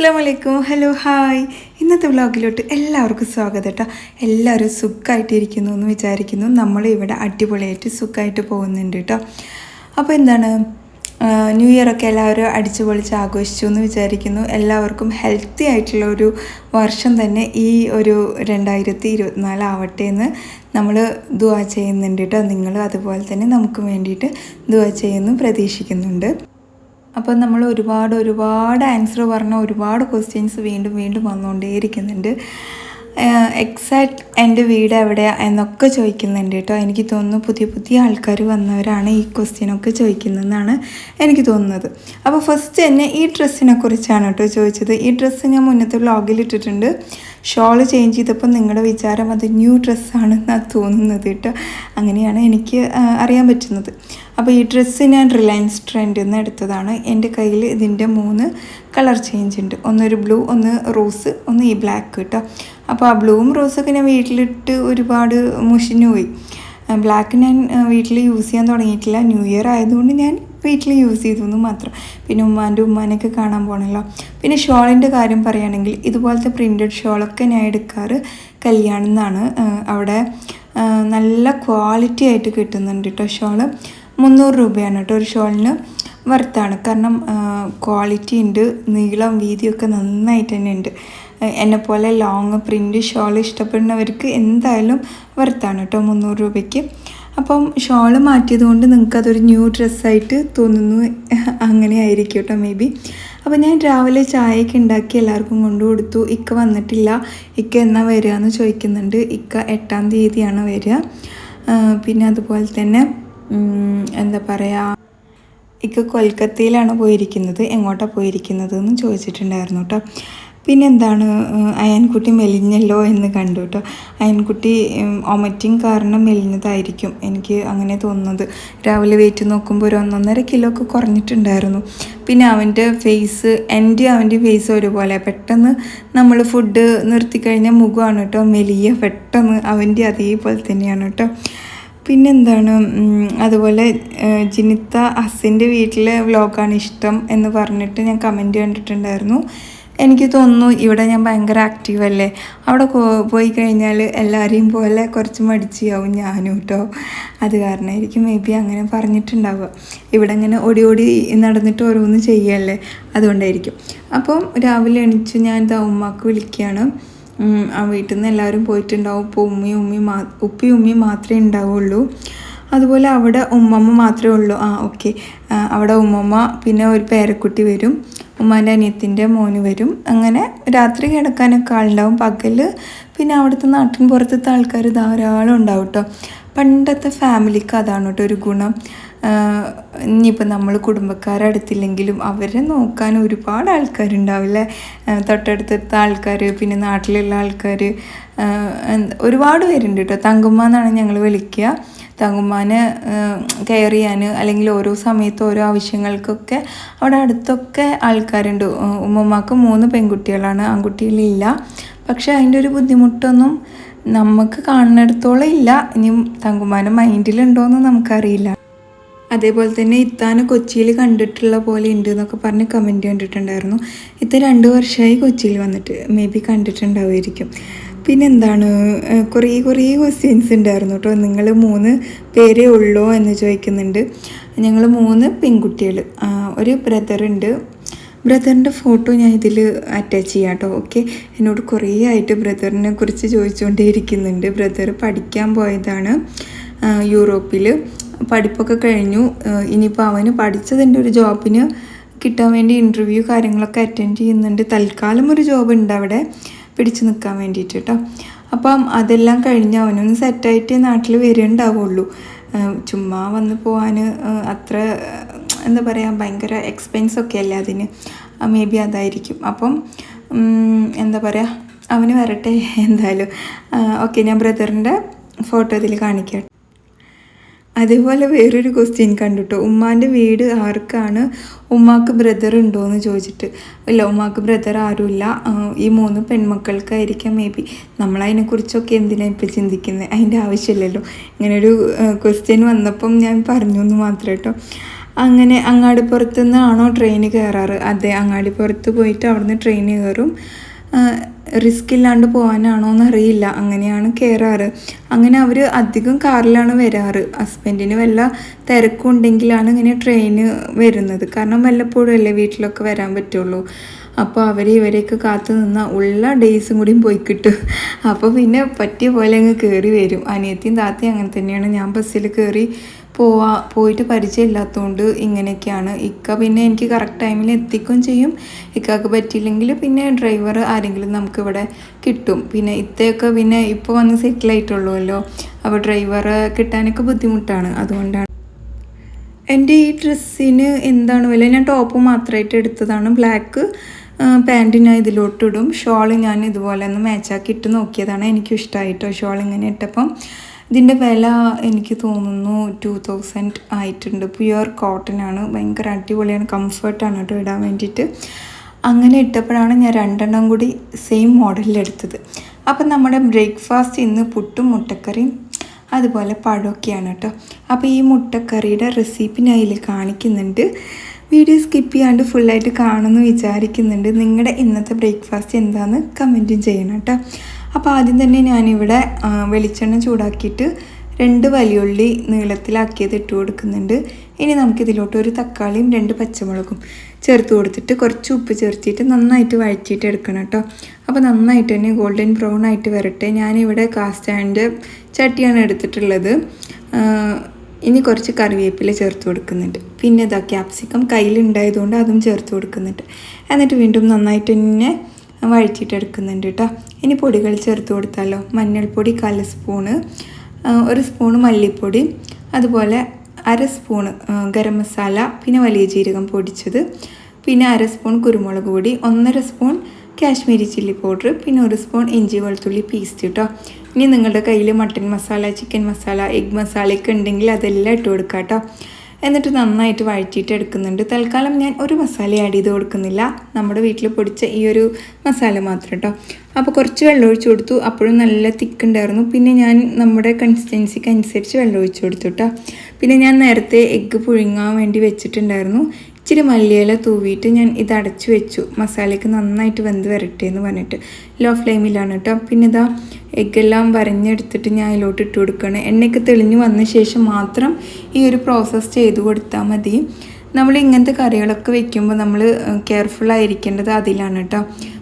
അസ്സാം വലൈക്കും hello hi. ഇന്നത്തെ വ്ളോഗിലോട്ട് എല്ലാവർക്കും സ്വാഗതം കേട്ടോ. എല്ലാവരും സുഖമായിട്ടിരിക്കുന്നു എന്ന് വിചാരിക്കുന്നു. നമ്മൾ ഇവിടെ അടിപൊളിയായിട്ട് സുഖമായിട്ട് പോകുന്നുണ്ട് കേട്ടോ. അപ്പോൾ എന്താണ്? ന്യൂ ഇയർ ഒക്കെ എല്ലാവരും അടിച്ചു പൊളിച്ച് ആഘോഷിച്ചു എന്ന് വിചാരിക്കുന്നു. എല്ലാവർക്കും ഹെൽത്തി ആയിട്ടുള്ള ഒരു വർഷം തന്നെ ഈ ഒരു രണ്ടായിരത്തി ഇരുപത്തിനാല് ആവട്ടെ എന്ന് നമ്മൾ ദുവാ ചെയ്യുന്നുണ്ട് കേട്ടോ. നിങ്ങൾ അതുപോലെ തന്നെ നമുക്ക് വേണ്ടിയിട്ട് ദുവാ ചെയ്യുന്നു പ്രതീക്ഷിക്കുന്നുണ്ട്. അപ്പോൾ നമ്മൾ ഒരുപാട് ഒരുപാട് ആൻസർ പറഞ്ഞ ഒരുപാട് ക്വസ്റ്റ്യൻസ് വീണ്ടും വീണ്ടും വന്നുകൊണ്ടേയിരിക്കുന്നുണ്ട്. എക്സാക്ട് എന്റെ വീട് എവിടെയാണ് എന്നൊക്കെ ചോദിക്കുന്നുണ്ട് കേട്ടോ. എനിക്ക് തോന്നുന്നു പുതിയ പുതിയ ആൾക്കാർ വന്നവരാണ് ഈ ക്വസ്റ്റ്യനൊക്കെ ചോദിക്കുന്നതെന്നാണ് എനിക്ക് തോന്നുന്നത്. അപ്പോൾ ഫസ്റ്റ് തന്നെ ഈ ഡ്രസ്സിനെ കുറിച്ചാണ് കേട്ടോ ചോദിച്ചത്. ഈ ഡ്രസ്സ് ഞാൻ മുന്നത്തെ വ്ളോഗിൽ ഇട്ടിട്ടുണ്ട്. ഷോൾ ചേഞ്ച് ചെയ്തപ്പോൾ നിങ്ങളുടെ വിചാരം അത് ന്യൂ ഡ്രസ്സാണെന്നാണ് തോന്നുന്നത് കേട്ടോ. അങ്ങനെയാണ് എനിക്ക് അറിയാൻ പറ്റുന്നത്. അപ്പോൾ ഈ ഡ്രസ്സ് ഞാൻ റിലയൻസ് ട്രെൻഡിൽ നിന്ന് എടുത്തതാണ്. എന്റെ കയ്യിൽ ഇതിന്റെ മൂന്ന് കളർ ചേഞ്ച് ഉണ്ട്. ഒന്നൊരു ബ്ലൂ ഒന്ന് റോസ് ഒന്ന് ഈ ബ്ലാക്ക് കേട്ടോ. അപ്പോൾ ആ ബ്ലൂവും റോസൊക്കെ ഞാൻ വീട്ടിലിട്ട് ഒരുപാട് മുഷിഞ്ഞു പോയി. ബ്ലാക്ക് ഞാൻ വീട്ടിൽ യൂസ് ചെയ്യാൻ തുടങ്ങിയിട്ടില്ല. ന്യൂ ഇയർ ആയതുകൊണ്ട് ഞാൻ വീട്ടിൽ യൂസ് ചെയ്തു എന്ന് മാത്രം. പിന്നെ ഉമ്മാന്റെ ഉമ്മാനെയൊക്കെ കാണാൻ പോകണമല്ലോ പിന്നെ ഷോളിന്റെ കാര്യം പറയുകയാണെങ്കിൽ ഇതുപോലത്തെ പ്രിന്റഡ് ഷോളൊക്കെ ഞാൻ എടുക്കാറ് കല്യാണം എന്നാണ്. അവിടെ നല്ല ക്വാളിറ്റി ആയിട്ട് കിട്ടുന്നുണ്ട് കേട്ടോ ഷോൾ. മുന്നൂറ് രൂപയാണ് കേട്ടോ ഒരു ഷോളിന് വർത്താണ് കാരണം ക്വാളിറ്റി ഉണ്ട് നീളം വീതിയൊക്കെ നന്നായിട്ട് തന്നെ ഉണ്ട്. എന്നെപ്പോലെ ലോങ് പ്രിന്റ് ഷോൾ ഇഷ്ടപ്പെടുന്നവർക്ക് എന്തായാലും വർത്താണ് കേട്ടോ മുന്നൂറ് രൂപയ്ക്ക്. അപ്പം ഷോൾ മാറ്റിയത് കൊണ്ട് നിങ്ങൾക്കതൊരു ന്യൂ ഡ്രസ്സായിട്ട് തോന്നുന്നു. അങ്ങനെ ആയിരിക്കും കേട്ടോ മേ ബി അപ്പോൾ ഞാൻ രാവിലെ ചായയൊക്കെ ഉണ്ടാക്കി എല്ലാവർക്കും കൊണ്ടു കൊടുത്തു. ഇക്ക വന്നിട്ടില്ല. ഇക്ക എന്നാ വരിക എന്ന് ചോദിക്കുന്നുണ്ട്. ഇക്ക എട്ടാം തീയതിയാണ് വരിക പിന്നെ അതുപോലെ തന്നെ എന്താ പറയുക ഇക്ക കൊൽക്കത്തയിലാണ് പോയിരിക്കുന്നത്. എങ്ങോട്ടാണ് പോയിരിക്കുന്നത് എന്ന് ചോദിച്ചിട്ടുണ്ടായിരുന്നു കേട്ടോ പിന്നെ എന്താണ് അയൻകുട്ടി മെലിഞ്ഞല്ലോ എന്ന് കണ്ടു കേട്ടോ അയൻകുട്ടി ഒമറ്റിങ് കാരണം മെലിഞ്ഞതായിരിക്കും എനിക്ക് അങ്ങനെ തോന്നുന്നത്. രാവിലെ വെയിറ്റ് നോക്കുമ്പോൾ ഒരു ഒന്നൊന്നര കിലോ ഒക്കെ കുറഞ്ഞിട്ടുണ്ടായിരുന്നു. പിന്നെ അവന്റെ ഫേസ് എന്റെ അവന്റെ ഫേസ് ഒരുപോലെ. പെട്ടെന്ന് നമ്മൾ ഫുഡ് നിർത്തിക്കഴിഞ്ഞാൽ മുഖമാണ് കേട്ടോ മെലിയ. പെട്ടെന്ന് അവന്റെ അതേപോലെ തന്നെയാണ് കേട്ടോ പിന്നെന്താണ് അതുപോലെ ജിനിത്ത അസിന്റെ വീട്ടിലെ വ്ലോഗാണ് ഇഷ്ടം എന്ന് പറഞ്ഞിട്ട് ഞാൻ കമന്റ് കണ്ടിട്ടുണ്ടായിരുന്നു. എനിക്ക് തോന്നുന്നു ഇവിടെ ഞാൻ ഭയങ്കര ആക്റ്റീവ് അല്ലേ? അവിടെ പോയി കഴിഞ്ഞാൽ എല്ലാവരെയും പോലെ കുറച്ച് മടിച്ചിയാവും ഞാനും കേട്ടോ അത് കാരണമായിരിക്കും മേ ബി അങ്ങനെ പറഞ്ഞിട്ടുണ്ടാവുക. ഇവിടെ ഇങ്ങനെ ഓടി ഓടി നടന്നിട്ട് ഓരോന്ന് ചെയ്യല്ലേ? അതുകൊണ്ടായിരിക്കും. അപ്പം രാവിലെ എണീച്ച് ഞാൻ ഇതാ ഉമ്മാക്ക് വിളിക്കുകയാണ് ആ വീട്ടിൽ നിന്ന് എല്ലാവരും പോയിട്ടുണ്ടാവും. ഇപ്പോൾ ഉമ്മയും ഉമ്മയും മാ ഉപ്പയും ഉമ്മയും മാത്രമേ ഉണ്ടാവുള്ളൂ. അതുപോലെ അവിടെ ഉമ്മമ്മ മാത്രമേ ഉള്ളൂ. ആ ഓക്കെ അവിടെ ഉമ്മമ്മ പിന്നെ ഒരു പേരക്കുട്ടി വരും. ഉമ്മാന്റെ അനിയത്തിന്റെ മോന് വരും. അങ്ങനെ രാത്രി കിടക്കാനൊക്കെ ആളുണ്ടാവും. പകൽ പിന്നെ അവിടുത്തെ നാട്ടിൻ പുറത്തത്തെ ആൾക്കാർ ധാരാളം ഉണ്ടാവും കേട്ടോ പണ്ടത്തെ ഫാമിലിക്ക് അതാണ് കേട്ടോ ഒരു ഗുണം. ഇനിയിപ്പോൾ നമ്മൾ കുടുംബക്കാരടുത്തില്ലെങ്കിലും അവരെ നോക്കാൻ ഒരുപാട് ആൾക്കാരുണ്ടാവില്ലേ? തൊട്ടടുത്തടുത്ത ആൾക്കാർ പിന്നെ നാട്ടിലുള്ള ആൾക്കാർ ഒരുപാട് പേരുണ്ട് കേട്ടോ തങ്കുമ്മ എന്നാണ് ഞങ്ങൾ വിളിക്കുക. തങ്കുമ്മാനെ കെയർ ചെയ്യാൻ അല്ലെങ്കിൽ ഓരോ സമയത്ത് ഓരോ ആവശ്യങ്ങൾക്കൊക്കെ അവിടെ അടുത്തൊക്കെ ആൾക്കാരുണ്ട്. ഉമ്മമാക്ക് മൂന്ന് പെൺകുട്ടികളാണ്. ആൺകുട്ടികളില്ല. പക്ഷേ അതിന്റെ ഒരു ബുദ്ധിമുട്ടൊന്നും നമുക്ക് കാണുന്നിടത്തോളം ഇല്ല. ഇനിയും തങ്കുമാന്റെ മൈൻഡിലുണ്ടോയെന്ന് നമുക്കറിയില്ല. അതേപോലെ തന്നെ ഇത്താന് കൊച്ചിയിൽ കണ്ടിട്ടുള്ള പോലെ ഉണ്ട് എന്നൊക്കെ പറഞ്ഞ് കമന്റ് കണ്ടിട്ടുണ്ടായിരുന്നു. ഇത്ത രണ്ട് വർഷമായി കൊച്ചിയിൽ വന്നിട്ട് മേ ബി കണ്ടിട്ടുണ്ടാവുമായിരിക്കും. പിന്നെന്താണ് കുറേ കുറേ ക്വസ്റ്റ്യൻസ് ഉണ്ടായിരുന്നു കേട്ടോ നിങ്ങൾ മൂന്ന് പേരേ ഉള്ളോ എന്ന് ചോദിക്കുന്നുണ്ട്. ഞങ്ങൾ മൂന്ന് പെൺകുട്ടികൾ ഒരു ബ്രദറുണ്ട്. ബ്രദറിന്റെ ഫോട്ടോ ഞാൻ ഇതിൽ അറ്റാച്ച് ചെയ്യാം കേട്ടോ ഓക്കെ? എന്നോട് കുറേ ആയിട്ട് ബ്രദറിനെ കുറിച്ച് ചോദിച്ചുകൊണ്ടേയിരിക്കുന്നുണ്ട് ബ്രദർ പഠിക്കാൻ പോയതാണ് യൂറോപ്പിൽ പഠിപ്പൊക്കെ കഴിഞ്ഞു. ഇനിയിപ്പോൾ അവന് പഠിച്ചതിന്റെ ഒരു ജോബിന് കിട്ടാൻ വേണ്ടി ഇന്റർവ്യൂ കാര്യങ്ങളൊക്കെ അറ്റൻഡ് ചെയ്യുന്നുണ്ട്. തൽക്കാലം ഒരു ജോബ് ഉണ്ട് അവിടെ. പിടിച്ചു നിൽക്കാൻ വേണ്ടിയിട്ട് കേട്ടോ അപ്പം അതെല്ലാം കഴിഞ്ഞ് അവനൊന്ന് സെറ്റായിട്ട് നാട്ടിൽ വരുന്നുണ്ടാവുള്ളൂ ചുമ്മാ വന്ന് പോകാൻ അത്ര എന്താ പറയുക ഭയങ്കര എക്സ്പെൻസ് ഒക്കെ അല്ലേ അതിന്? മേ ബി അതായിരിക്കും. അപ്പം എന്താ പറയുക അവന് വരട്ടെ എന്തായാലും. ഓക്കെ ഞാൻ ബ്രദറിന്റെ ഫോട്ടോ ഇതിൽ കാണിക്കാം അതേപോലെ വേറൊരു ക്വസ്റ്റ്യൻ കണ്ടുട്ടോ. ഉമ്മാന്റെ വീട് ആർക്കാണ്? ഉമ്മാക്ക് ബ്രദർ ഉണ്ടോ എന്ന് ചോദിച്ചിട്ട്. ഇല്ല ഉമ്മാക്ക് ബ്രദർ ആരുമില്ല. ഈ മൂന്ന് പെൺമക്കൾക്കായിരിക്കാം മേ ബി നമ്മളതിനെക്കുറിച്ചൊക്കെ എന്തിനാണ് ഇപ്പോൾ ചിന്തിക്കുന്നത് അതിന്റെ ആവശ്യമില്ലല്ലോ. ഇങ്ങനൊരു ക്വസ്റ്റ്യൻ വന്നപ്പം ഞാൻ പറഞ്ഞു എന്ന് മാത്രം കേട്ടോ അങ്ങനെ അങ്ങാടിപ്പുറത്ത് നിന്നാണോ ട്രെയിൻ കയറാറ്? അതെ അങ്ങാടിപ്പുറത്ത് പോയിട്ട് അവിടുന്ന് ട്രെയിൻ കയറും. റിസ്ക് ഇല്ലാണ്ട് പോകാനാണോ എന്നറിയില്ല. അങ്ങനെയാണ് കയറാറ് അങ്ങനെ അവർ അധികം കാറിലാണ് വരാറ്. ഹസ്ബൻഡിന് വല്ല തിരക്കും ഉണ്ടെങ്കിലാണ് ഇങ്ങനെ ട്രെയിന് വരുന്നത്. കാരണം വല്ലപ്പോഴും അല്ലേ വീട്ടിലൊക്കെ വരാൻ പറ്റുള്ളൂ. അപ്പോൾ അവർ ഇവരെയൊക്കെ കാത്തു നിന്ന ഉള്ള ഡേയ്സും കൂടിയും പോയി കിട്ടും. അപ്പോൾ പിന്നെ പറ്റിയ പോലെ അങ്ങ് കയറി വരും. അനിയത്തിയും താത്തയും അങ്ങനെ തന്നെയാണ്. ഞാൻ ബസ്സിൽ കയറി പോവാ പോയിട്ട് പരിചയമില്ലാത്തതുകൊണ്ട് ഇങ്ങനെയൊക്കെയാണ്. ഇക്ക പിന്നെ എനിക്ക് കറക്റ്റ് ടൈമിൽ എത്തിക്കുകയും ചെയ്യും. ഇക്കാക്ക് പറ്റിയില്ലെങ്കിൽ പിന്നെ ഡ്രൈവർ ആരെങ്കിലും നമുക്കിവിടെ കിട്ടും. പിന്നെ ഇത്തയൊക്കെ പിന്നെ ഇപ്പോൾ വന്ന് സെറ്റിൽ ആയിട്ടുള്ളൂല്ലോ. അപ്പോൾ ഡ്രൈവർ കിട്ടാനൊക്കെ ബുദ്ധിമുട്ടാണ്. അതുകൊണ്ടാണ്. എന്റെ ഈ ഡ്രസ്സിന് എന്താണ് വില? ഞാൻ ടോപ്പ് മാത്രമായിട്ട് എടുത്തതാണ്. ബ്ലാക്ക് പാന്റ് ഞാൻ ഇതിലോട്ടിടും. ഷോൾ ഞാൻ ഇതുപോലെ ഒന്ന് മാച്ചാക്കി ഇട്ട് നോക്കിയതാണ് എനിക്കും ഇഷ്ടമായിട്ടോ ഷോൾ ഇങ്ങനെ ഇട്ടപ്പം ഇതിന്റെ വില എനിക്ക് തോന്നുന്നു ടു തൗസൻഡ് ആയിട്ടുണ്ട്. പ്യുവർ കോട്ടൺ ആണ്. ഭയങ്കര അടിപൊളിയാണ്. കംഫർട്ടാണ് കേട്ടോ ഇടാൻ വേണ്ടിയിട്ട്. അങ്ങനെ ഇട്ടപ്പോഴാണ് ഞാൻ രണ്ടെണ്ണം കൂടി സെയിം മോഡലിൽ എടുത്തത്. അപ്പം നമ്മുടെ ബ്രേക്ക്ഫാസ്റ്റ് ഇന്ന് പുട്ടും മുട്ടക്കറിയും അതുപോലെ പഴമൊക്കെയാണ് കേട്ടോ. അപ്പോൾ ഈ മുട്ടക്കറിയുടെ റെസിപ്പി ഞാൻ ഇതിൽ കാണിക്കുന്നുണ്ട്. വീഡിയോ സ്കിപ്പ് ചെയ്യാണ്ട് ഫുള്ളായിട്ട് കാണുമെന്ന് വിചാരിക്കുന്നുണ്ട്. നിങ്ങളുടെ ഇന്നത്തെ ബ്രേക്ക്ഫാസ്റ്റ് എന്താണെന്ന് കമന്റും ചെയ്യണം കേട്ടോ. അപ്പോൾ ആദ്യം തന്നെ ഞാനിവിടെ വെളിച്ചെണ്ണ ചൂടാക്കിയിട്ട് രണ്ട് വലിയുള്ളി നീളത്തിലാക്കിയത് ഇട്ട് കൊടുക്കുന്നുണ്ട്. ഇനി നമുക്കിതിലോട്ട് ഒരു തക്കാളിയും രണ്ട് പച്ചമുളകും ചേർത്ത് കൊടുത്തിട്ട് കുറച്ച് ഉപ്പ് ചേർത്തിട്ട് നന്നായിട്ട് വഴറ്റിയിട്ട് എടുക്കണം കേട്ടോ. അപ്പോൾ നന്നായിട്ട് തന്നെ ഗോൾഡൻ ബ്രൗൺ ആയിട്ട് വരട്ടെ. ഞാനിവിടെ കാസ്റ്റാൻഡ് ചട്ടിയാണ് എടുത്തിട്ടുള്ളത്. ഇനി കുറച്ച് കറിവേപ്പില ചേർത്ത് കൊടുക്കുന്നുണ്ട്. പിന്നെ ഇതാ ക്യാപ്സിക്കം കയ്യിലുണ്ടായതുകൊണ്ട് അതും ചേർത്ത് കൊടുക്കുന്നുണ്ട്. എന്നിട്ട് വീണ്ടും നന്നായിട്ട് തന്നെ വഴറ്റിയിട്ടെടുക്കുന്നുണ്ട് കേട്ടോ ഇനി പൊടികൾ ചേർത്ത് കൊടുത്താലോ? മഞ്ഞൾപ്പൊടി കാൽ സ്പൂണ് ഒരു സ്പൂണ് മല്ലിപ്പൊടി അതുപോലെ അര സ്പൂണ് ഗരം മസാല പിന്നെ വലിയ ജീരകം പൊടിച്ചത് പിന്നെ അര സ്പൂൺ കുരുമുളക് പൊടി ഒന്നര സ്പൂൺ കാശ്മീരി ചില്ലി പൗഡർ പിന്നെ ഒരു സ്പൂൺ ഇഞ്ചി വെളുത്തുള്ളി പേസ്റ്റ് കേട്ടോ ഇനി നിങ്ങളുടെ കയ്യിൽ mutton masala chicken masala egg മസാലയൊക്കെ ഉണ്ടെങ്കിൽ അതെല്ലാം ഇട്ട് കൊടുക്കാം കേട്ടോ എന്നിട്ട് നന്നായിട്ട് വഴറ്റിയിട്ട് എടുക്കുന്നുണ്ട്. തൽക്കാലം ഞാൻ ഒരു മസാല ആഡ് ചെയ്ത് കൊടുക്കുന്നില്ല. നമ്മുടെ വീട്ടിൽ പൊടിച്ച ഈ ഒരു മസാല മാത്രം കേട്ടോ അപ്പോൾ കുറച്ച് വെള്ളം ഒഴിച്ച് കൊടുത്തു. അപ്പോഴും നല്ല തിക്ക് ഉണ്ടായിരുന്നു. പിന്നെ ഞാൻ നമ്മുടെ കൺസിസ്റ്റൻസിക്ക് അനുസരിച്ച് വെള്ളം ഒഴിച്ച് കൊടുത്തു കേട്ടോ പിന്നെ ഞാൻ നേരത്തെ എഗ്ഗ് പുഴുങ്ങാൻ വേണ്ടി വെച്ചിട്ടുണ്ടായിരുന്നു. ഇച്ചിരി മല്ലിയില തൂവിയിട്ട് ഞാൻ ഇത് അടച്ചു വെച്ചു. മസാലയ്ക്ക് നന്നായിട്ട് വെന്ത് വരട്ടെ എന്ന് പറഞ്ഞിട്ട്. ലോ ഫ്ലെയിമിലാണ് കേട്ടോ പിന്നെ ഇതാ എഗ്ഗെല്ലാം വരഞ്ഞെടുത്തിട്ട് ഞാൻ അതിലോട്ട് ഇട്ട് കൊടുക്കുകയാണ് എണ്ണയൊക്കെ തെളിഞ്ഞു വന്ന ശേഷം മാത്രം ഈ ഒരു പ്രോസസ്സ് ചെയ്ത് കൊടുത്താൽ മതി. നമ്മൾ ഇങ്ങനത്തെ കറികളൊക്കെ വെക്കുമ്പോൾ നമ്മൾ കെയർഫുൾ ആയിരിക്കേണ്ടത് അതിലാണ് കേട്ടോ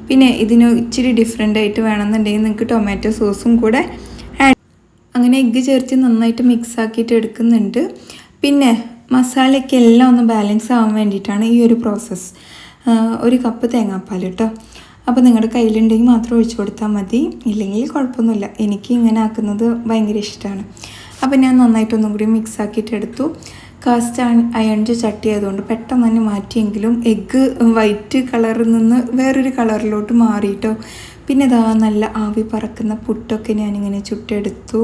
പിന്നെ ഇതിന് ഇച്ചിരി ഡിഫറെന്റ് ആയിട്ട് വേണമെന്നുണ്ടെങ്കിൽ നിങ്ങൾക്ക് ടൊമാറ്റോ സോസും കൂടെ അങ്ങനെ എഗ്ഗ് ചേർച്ച് നന്നായിട്ട് മിക്സ് ആക്കിയിട്ട് എടുക്കുന്നുണ്ട്. പിന്നെ മസാലയ്ക്ക് എല്ലാം ഒന്ന് ബാലൻസ് ആവാൻ വേണ്ടിയിട്ടാണ് ഈ ഒരു പ്രോസസ്സ് ഒരു കപ്പ് തേങ്ങാപ്പാൽ കേട്ടോ. അപ്പോൾ നിങ്ങളുടെ കയ്യിലുണ്ടെങ്കിൽ മാത്രം ഒഴിച്ചു കൊടുത്താൽ മതി. ഇല്ലെങ്കിൽ കുഴപ്പമൊന്നുമില്ല. എനിക്ക് ഇങ്ങനെ ആക്കുന്നത് ഭയങ്കര ഇഷ്ടമാണ് അപ്പോൾ ഞാൻ നന്നായിട്ടൊന്നും കൂടി മിക്സ് ആക്കിയിട്ട് എടുത്തു. കാസ്റ്റ് അയണിന്റെ ചട്ടി ആയതുകൊണ്ട് പെട്ടെന്ന് തന്നെ മാറ്റിയെങ്കിലും എഗ്ഗ് വൈറ്റ് കളറിൽ നിന്ന് വേറൊരു കളറിലോട്ട് മാറിയിട്ടോ പിന്നെ ഇതാ നല്ല ആവി പറക്കുന്ന പുട്ടൊക്കെ ഞാനിങ്ങനെ ചുട്ടെടുത്തു.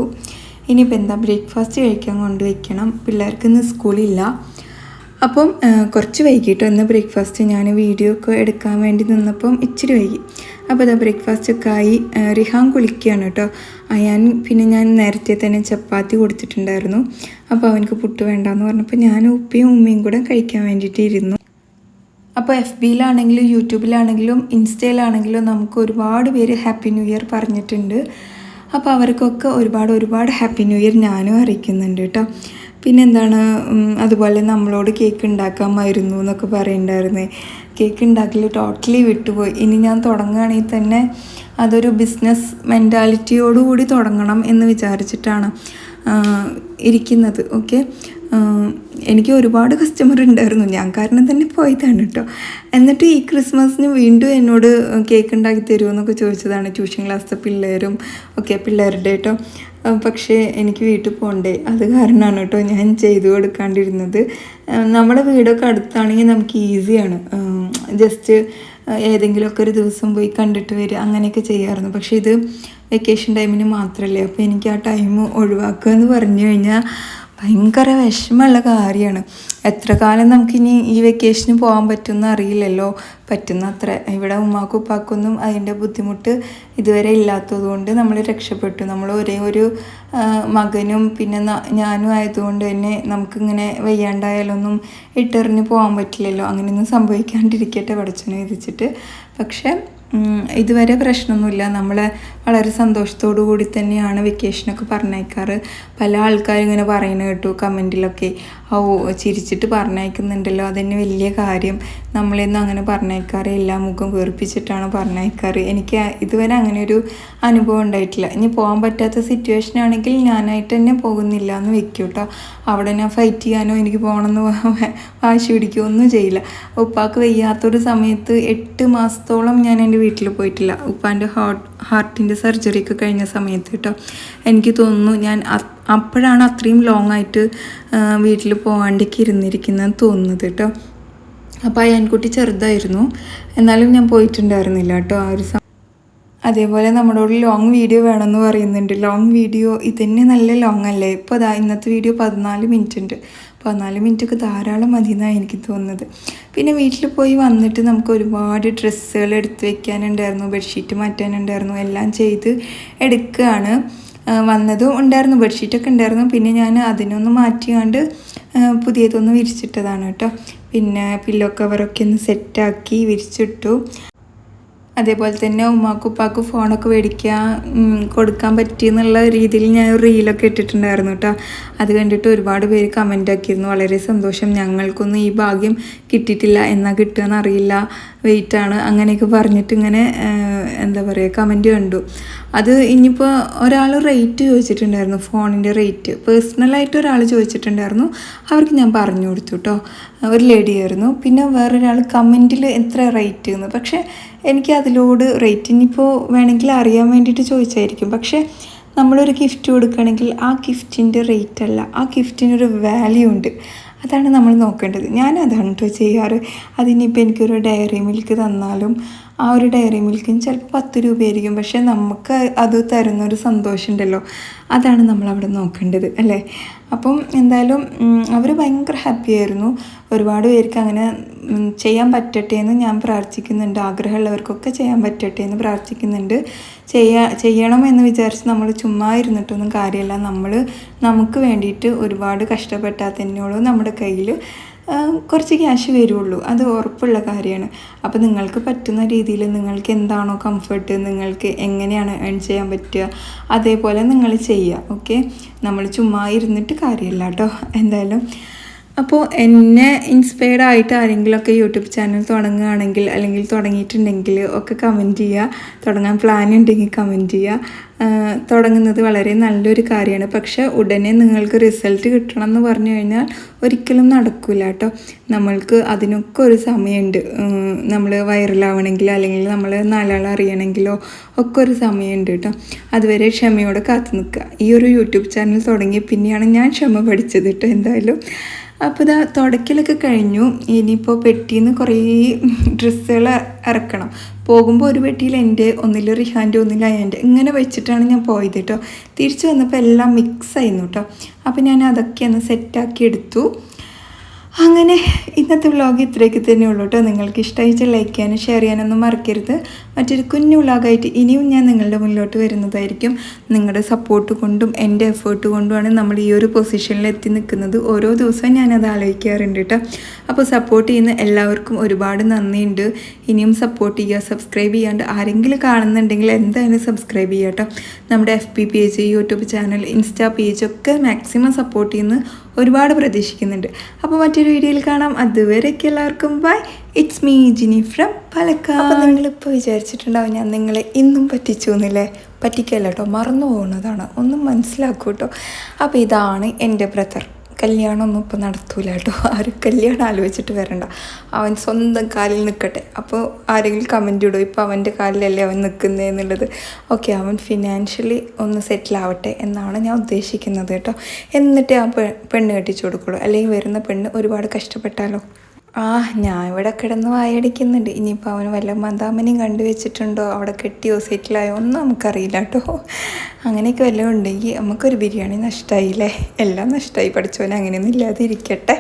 ഇനിയിപ്പോൾ എന്താ ബ്രേക്ക്ഫാസ്റ്റ് കഴിക്കാൻ കൊണ്ടുവയ്ക്കണം. പിള്ളേർക്ക് ഇന്ന് സ്കൂളില്ല. അപ്പം കുറച്ച് വൈകിട്ടോ ഇന്ന് ബ്രേക്ക്ഫാസ്റ്റ് ഞാൻ വീഡിയോ ഒക്കെ എടുക്കാൻ വേണ്ടി നിന്നപ്പം ഇച്ചിരി വൈകി. അപ്പോൾ അതാ ബ്രേക്ക്ഫാസ്റ്റ് ഒക്കെ ആയി. റിഹാൻ കുളിക്കുകയാണ് കേട്ടോ. അയാൻ പിന്നെ ഞാൻ നേരത്തെ തന്നെ ചപ്പാത്തി കൊടുത്തിട്ടുണ്ടായിരുന്നു. അപ്പോൾ അവനക്ക് പുട്ട് വേണ്ടാന്ന് പറഞ്ഞപ്പോൾ ഞാൻ ഉപ്പയും ഉമ്മയും കൂടെ കഴിക്കാൻ വേണ്ടിയിട്ട് ഇരുന്നു. അപ്പോൾ എഫ് ബിയിലാണെങ്കിലും യൂട്യൂബിലാണെങ്കിലും ഇൻസ്റ്റയിലാണെങ്കിലും നമുക്ക് ഒരുപാട് പേര് ഹാപ്പി ന്യൂ ഇയർ പറഞ്ഞിട്ടുണ്ട്. അപ്പോൾ അവർക്കൊക്കെ ഒരുപാട് ഒരുപാട് ഹാപ്പി ന്യൂ ഇയർ ഞാനും അറിയിക്കുന്നുണ്ട് കേട്ടോ. പിന്നെ എന്താണ് അതുപോലെ നമ്മളോട് കേക്ക് ഉണ്ടാക്കാമായിരുന്നു എന്നൊക്കെ പറയുന്നുണ്ടായിരുന്നേ കേക്ക് ഉണ്ടാക്കൽ ടോട്ടലി വിട്ടുപോയി. ഇനി ഞാൻ തുടങ്ങുകയാണെങ്കിൽ തന്നെ അതൊരു ബിസിനസ് മെന്റാലിറ്റിയോടുകൂടി തുടങ്ങണം എന്ന് വിചാരിച്ചിട്ടാണ് ഇരിക്കുന്നത്. ഓക്കെ എനിക്ക് ഒരുപാട് കസ്റ്റമർ ഉണ്ടായിരുന്നു. ഞാൻ കാരണം തന്നെ പോയതാണ് കേട്ടോ എന്നിട്ട് ഈ ക്രിസ്മസിന് വീണ്ടും എന്നോട് കേക്ക് ഉണ്ടാക്കി തരുമോ എന്നൊക്കെ ചോദിച്ചതാണ്. ട്യൂഷൻ ക്ലാസ്സിലെ പിള്ളേരും ഒക്കെ പിള്ളേരുടെ കേട്ടോ പക്ഷേ എനിക്ക് വീട്ടിൽ പോകണ്ടേ അത് കാരണമാണ് കേട്ടോ ഞാൻ ചെയ്തു കൊടുക്കാണ്ടിരുന്നത്. നമ്മുടെ വീടൊക്കെ അടുത്താണെങ്കിൽ നമുക്ക് ഈസിയാണ് ജസ്റ്റ് ഏതെങ്കിലുമൊക്കെ ഒരു ദിവസം പോയി കണ്ടിട്ട് വരിക. അങ്ങനെയൊക്കെ ചെയ്യാമായിരുന്നു പക്ഷേ ഇത് വെക്കേഷൻ ടൈമിന് മാത്രമല്ലേ അപ്പോൾ എനിക്ക് ആ ടൈം ഒഴിവാക്കുക എന്ന് പറഞ്ഞു കഴിഞ്ഞാൽ ഭയങ്കര വിഷമമുള്ള കാര്യമാണ്. എത്ര കാലം നമുക്കിനി ഈ വെക്കേഷന് പോകാൻ പറ്റുമെന്ന് അറിയില്ലല്ലോ. പറ്റുന്ന അത്ര ഇവിടെ ഉമ്മാക്കും ഉപ്പാക്കൊന്നും അതിന്റെ ബുദ്ധിമുട്ട് ഇതുവരെ ഇല്ലാത്തതുകൊണ്ട് നമ്മൾ രക്ഷപ്പെട്ടു. നമ്മൾ ഒരേ ഒരു മകനും പിന്നെ ഞാനും ആയതുകൊണ്ട് തന്നെ നമുക്കിങ്ങനെ വയ്യാണ്ടായാലൊന്നും ഇട്ടെറിഞ്ഞ് പോകാൻ പറ്റില്ലല്ലോ. അങ്ങനെയൊന്നും സംഭവിക്കാണ്ടിരിക്കട്ടെ പഠിച്ചു വിധിച്ചിട്ട്. പക്ഷേ ഇതുവരെ പ്രശ്നമൊന്നുമില്ല. നമ്മൾ വളരെ സന്തോഷത്തോടു കൂടി തന്നെയാണ് വെക്കേഷനൊക്കെ പറഞ്ഞയക്കാറ്. പല ആൾക്കാരും ഇങ്ങനെ പറയുന്നത് കേട്ടു കമന്റിലൊക്കെ ഓ ചിരിച്ചിട്ട് പറഞ്ഞയക്കുന്നുണ്ടല്ലോ. അതന്നെ വലിയ കാര്യം. നമ്മളെന്നും അങ്ങനെ പറഞ്ഞയക്കാറ്. എല്ലാ മുഖം വീർപ്പിച്ചിട്ടാണ് പറഞ്ഞയക്കാറ്. എനിക്ക് ഇതുവരെ അങ്ങനെ ഒരു അനുഭവം ഉണ്ടായിട്ടില്ല. ഇനി പോകാൻ പറ്റാത്ത സിറ്റുവേഷൻ ആണെങ്കിൽ ഞാനായിട്ട് തന്നെ പോകുന്നില്ല എന്ന് വെക്കും കേട്ടോ അവിടെ ഞാൻ ഫൈറ്റ് ചെയ്യാനോ എനിക്ക് പോകണമെന്ന് വാശി പിടിക്കുകയോ ഒന്നും ചെയ്യില്ല. ഉപ്പാക്ക് വയ്യാത്തൊരു സമയത്ത് എട്ട് മാസത്തോളം ഞാൻ എന്റെ വീട്ടിൽ പോയിട്ടില്ല. ഉപ്പാന്റെ ഹാർട്ട് ഹാർട്ടിന്റെ സർജറി ഒക്കെ കഴിഞ്ഞ സമയത്ത് കേട്ടോ എനിക്ക് തോന്നുന്നു ഞാൻ അപ്പോഴാണ് അത്രയും ലോങ് ആയിട്ട് വീട്ടിൽ പോകാണ്ടേക്ക് ഇരുന്നിരിക്കുന്നതെന്ന് തോന്നുന്നത് കേട്ടോ അപ്പോൾ അയ്യാൻകുട്ടി ചെറുതായിരുന്നു. എന്നാലും ഞാൻ പോയിട്ടുണ്ടായിരുന്നില്ല കേട്ടോ ആ ഒരു അതേപോലെ നമ്മളോട് ലോങ് വീഡിയോ വേണമെന്ന് പറയുന്നുണ്ട്. ലോങ് വീഡിയോ ഇതന്നെ നല്ല ലോങ് അല്ലേ? ഇപ്പോൾ അതാ ഇന്നത്തെ വീഡിയോ പതിനാല് മിനിറ്റ് ഉണ്ട്. പതിനാല് മിനിറ്റ് ഒക്കെ ധാരാളം മതി എന്നാണ് എനിക്ക് തോന്നുന്നത്. പിന്നെ വീട്ടിൽ പോയി വന്നിട്ട് നമുക്ക് ഒരുപാട് ഡ്രസ്സുകൾ എടുത്ത് വെക്കാനുണ്ടായിരുന്നു. ബെഡ്ഷീറ്റ് മാറ്റാനുണ്ടായിരുന്നു. എല്ലാം ചെയ്ത് എടുക്കുകയാണ് വന്നതും ഉണ്ടായിരുന്നു. ബെഡ്ഷീറ്റൊക്കെ ഉണ്ടായിരുന്നു. പിന്നെ ഞാൻ അതിനൊന്ന് മാറ്റിയാണ്ട് പുതിയതൊന്ന് വിരിച്ചിട്ടതാണ് കേട്ടോ. പിന്നെ പില്ലോ കവറൊക്കെ ഒന്ന് സെറ്റാക്കി വിരിച്ചിട്ടു. അതേപോലെ തന്നെ ഉമ്മാക്കും ഉപ്പാക്കും ഫോണൊക്കെ മേടിക്കാൻ കൊടുക്കാൻ പറ്റിയെന്നുള്ള രീതിയിൽ ഞാൻ റീലൊക്കെ ഇട്ടിട്ടുണ്ടായിരുന്നു കേട്ടോ അത് കണ്ടിട്ട് ഒരുപാട് പേര് കമന്റ് ആക്കിയിരുന്നു. വളരെ സന്തോഷം. ഞങ്ങൾക്കൊന്നും ഈ ഭാഗ്യം കിട്ടിയിട്ടില്ല. എന്നാൽ കിട്ടുകയെന്ന് അറിയില്ല. വെയിറ്റാണ് അങ്ങനെയൊക്കെ പറഞ്ഞിട്ട് ഇങ്ങനെ എന്താ പറയുക കമന്റ് കണ്ടു. അത് ഇനിയിപ്പോൾ ഒരാൾ റേറ്റ് ചോദിച്ചിട്ടുണ്ടായിരുന്നു ഫോണിന്റെ റേറ്റ് പേഴ്സണലായിട്ട് ഒരാൾ ചോദിച്ചിട്ടുണ്ടായിരുന്നു അവർക്ക് ഞാൻ പറഞ്ഞു കൊടുത്തു കേട്ടോ ഒരു ലേഡി ആയിരുന്നു. പിന്നെ വേറൊരാൾ കമന്റിൽ എത്ര റേറ്റ് എന്ന് പക്ഷേ എനിക്ക് അതിലോട് റേറ്റ് ഇനിയിപ്പോൾ വേണമെങ്കിൽ അറിയാൻ വേണ്ടിയിട്ട് ചോദിച്ചായിരിക്കും. പക്ഷേ നമ്മളൊരു ഗിഫ്റ്റ് കൊടുക്കുകയാണെങ്കിൽ ആ ഗിഫ്റ്റിന്റെ റേറ്റ് അല്ല. ആ ഗിഫ്റ്റിനൊരു വാല്യൂ ഉണ്ട്. അതാണ് നമ്മൾ നോക്കേണ്ടത്. ഞാൻ അതാണ് കേട്ടോ ചെയ്യാറ്. അതിനിപ്പോൾ എനിക്കൊരു ഡയറി മിൽക്ക് തന്നാലും ആ ഒരു ഡയറി മിൽക്കിന് ചിലപ്പോൾ പത്ത് രൂപയായിരിക്കും. പക്ഷേ നമുക്ക് അത് തരുന്നൊരു സന്തോഷം ഉണ്ടല്ലോ അതാണ് നമ്മളവിടെ നോക്കേണ്ടത് അല്ലേ? അപ്പം എന്തായാലും അവർ ഭയങ്കര ഹാപ്പി ആയിരുന്നു. ഒരുപാട് പേർക്ക് അങ്ങനെ ചെയ്യാൻ പറ്റട്ടെ എന്ന് ഞാൻ പ്രാർത്ഥിക്കുന്നുണ്ട്. ആഗ്രഹമുള്ളവർക്കൊക്കെ ചെയ്യാൻ പറ്റട്ടെ എന്ന് പ്രാർത്ഥിക്കുന്നുണ്ട്. ചെയ്യാ ചെയ്യണം എന്ന് വിചാരിച്ച് നമ്മൾ ചുമ്മാ ഇരുന്നിട്ടൊന്നും കാര്യമില്ല. നമ്മൾ നമുക്ക് വേണ്ടിയിട്ട് ഒരുപാട് കഷ്ടപ്പെട്ടാൽ തന്നെയുള്ളൂ നമ്മുടെ കയ്യിൽ കുറച്ച് ക്യാഷ് വരുള്ളൂ. അത് ഉറപ്പുള്ള കാര്യമാണ്. അപ്പോൾ നിങ്ങൾക്ക് പറ്റുന്ന രീതിയിൽ നിങ്ങൾക്ക് എന്താണോ കംഫർട്ട് നിങ്ങൾക്ക് എങ്ങനെയാണ് ഏൺ ചെയ്യാൻ പറ്റുക അതേപോലെ നിങ്ങൾ ചെയ്യുക ഓക്കെ നമ്മൾ ചുമ്മാ ഇരുന്നിട്ട് കാര്യമില്ല കേട്ടോ. എന്തായാലും അപ്പോൾ എന്നെ ഇൻസ്പയർഡ് ആയിട്ട് ആരെങ്കിലുമൊക്കെ യൂട്യൂബ് ചാനൽ തുടങ്ങുകയാണെങ്കിൽ അല്ലെങ്കിൽ തുടങ്ങിയിട്ടുണ്ടെങ്കിൽ ഒക്കെ കമന്റ് ചെയ്യുക. തുടങ്ങാൻ പ്ലാൻ ഉണ്ടെങ്കിൽ കമന്റ് ചെയ്യുക. തുടങ്ങുന്നത് വളരെ നല്ലൊരു കാര്യമാണ്. പക്ഷേ ഉടനെ നിങ്ങൾക്ക് റിസൾട്ട് കിട്ടണം എന്ന് പറഞ്ഞു കഴിഞ്ഞാൽ ഒരിക്കലും നടക്കില്ല കേട്ടോ. നമ്മൾക്ക് അതിനൊക്കെ ഒരു സമയമുണ്ട്. നമ്മൾ വൈറലാവണമെങ്കിലോ അല്ലെങ്കിൽ നമ്മൾ നാലാൾ അറിയണമെങ്കിലോ ഒക്കെ ഒരു സമയമുണ്ട് കേട്ടോ. അതുവരെ ക്ഷമയോടെ കാത്തു നിൽക്കുക. ഈ ഒരു യൂട്യൂബ് ചാനൽ തുടങ്ങിയ പിന്നെയാണ് ഞാൻ ക്ഷമ പഠിച്ചത് കേട്ടോ എന്തായാലും. അപ്പോൾ ഇതാ തുടക്കിലൊക്കെ കഴിഞ്ഞു. ഇനിയിപ്പോൾ പെട്ടിയിൽ നിന്ന് കുറേ ഡ്രസ്സുകൾ ഇറക്കണം പോകുമ്പോൾ ഒരു പെട്ടിയിൽ എന്റെ ഒന്നിൽ റിഹാന്റെ ഒന്നിൽ അയന്റെ ഇങ്ങനെ വെച്ചിട്ടാണ് ഞാൻ പോയത് കേട്ടോ തിരിച്ചു വന്നപ്പോൾ എല്ലാം മിക്സ് ആയിരുന്നു കേട്ടോ അപ്പോൾ ഞാൻ അതൊക്കെ ഒന്ന് സെറ്റാക്കി എടുത്തു. അങ്ങനെ ഇന്നത്തെ വ്ളോഗ് ഇത്രയൊക്കെ തന്നെ ഉള്ളൂ കേട്ടോ. നിങ്ങൾക്ക് ഇഷ്ടമായിട്ട് ലൈക്ക് ചെയ്യാനും ഷെയർ ചെയ്യാനൊന്നും മറക്കരുത്. മറ്റൊരു കുഞ്ഞു വ്ളോഗായിട്ട് ഇനിയും ഞാൻ നിങ്ങളുടെ മുന്നിലോട്ട് വരുന്നതായിരിക്കും. നിങ്ങളുടെ സപ്പോർട്ട് കൊണ്ടും എന്റെ എഫേർട്ട് കൊണ്ടുമാണ് നമ്മൾ ഈ ഒരു പൊസിഷനിൽ എത്തി നിൽക്കുന്നത്. ഓരോ ദിവസവും ഞാനത് ആലോചിക്കാറുണ്ട് കേട്ടോ. അപ്പോൾ സപ്പോർട്ട് ചെയ്യുന്ന എല്ലാവർക്കും ഒരുപാട് നന്ദിയുണ്ട്. ഇനിയും സപ്പോർട്ട് ചെയ്യുക സബ്സ്ക്രൈബ് ചെയ്യാണ്ട് ആരെങ്കിലും കാണുന്നുണ്ടെങ്കിൽ എന്തായാലും സബ്സ്ക്രൈബ് ചെയ്യുക കേട്ടോ. നമ്മുടെ F B page YouTube channel insta page ഒക്കെ മാക്സിമം സപ്പോർട്ട് ചെയ്യുന്ന ഒരുപാട് പ്രതീക്ഷിക്കുന്നുണ്ട്. അപ്പോൾ മറ്റൊരു വീഡിയോയിൽ കാണാം. അതുവരെയൊക്കെ എല്ലാവർക്കും bye. It's me Jini from Palakkad അപ്പോൾ നിങ്ങളിപ്പോൾ വിചാരിച്ചിട്ടുണ്ടാവും ഞാൻ നിങ്ങളെ ഇന്നും പറ്റിച്ചു എന്നില്ലേ? പറ്റിക്കല്ല കേട്ടോ. മറന്നു പോകുന്നതാണ്. ഒന്നും മനസ്സിലാക്കൂട്ടോ. അപ്പോൾ ഇതാണ് എന്റെ ബ്രദർ. കല്യാണമൊന്നും ഇപ്പോൾ നടത്തൂല കേട്ടോ. ആരും കല്യാണം ആലോചിച്ചിട്ട് വരണ്ട. അവൻ സ്വന്തം കാലിൽ നിൽക്കട്ടെ അപ്പോൾ ആരെങ്കിലും കമന്റ് ഇടും. ഇപ്പോൾ അവന്റെ കാലിലല്ലേ അവൻ നിൽക്കുന്നത് എന്നുള്ളത്. ഓക്കെ അവൻ ഫിനാൻഷ്യലി ഒന്ന് സെറ്റിൽ ആവട്ടെ എന്നാണ് ഞാൻ ഉദ്ദേശിക്കുന്നത് കേട്ടോ. എന്നിട്ട് ആ പെണ്ണ് കെട്ടിച്ചു കൊടുക്കുള്ളൂ. അല്ലെങ്കിൽ വരുന്ന പെണ്ണ് ഒരുപാട് കഷ്ടപ്പെട്ടാലോ? ആ ഞാൻ ഇവിടെ കിടന്ന് വായടിക്കുന്നുണ്ട്. ഇനിയിപ്പോൾ അവന് വല്ല മന്ദാമനെയും കണ്ടു വെച്ചിട്ടുണ്ടോ? അവിടെ കെട്ടിയോ സെറ്റിലായോ ഒന്നും നമുക്കറിയില്ല കേട്ടോ. അങ്ങനെയൊക്കെ വല്ലതും ഉണ്ടെങ്കിൽ നമുക്കൊരു ബിരിയാണി നഷ്ടമായില്ലേ എല്ലാം നഷ്ടമായി പഠിച്ചവനെ അങ്ങനെയൊന്നും ഇല്ലാതെ ഇരിക്കട്ടെ.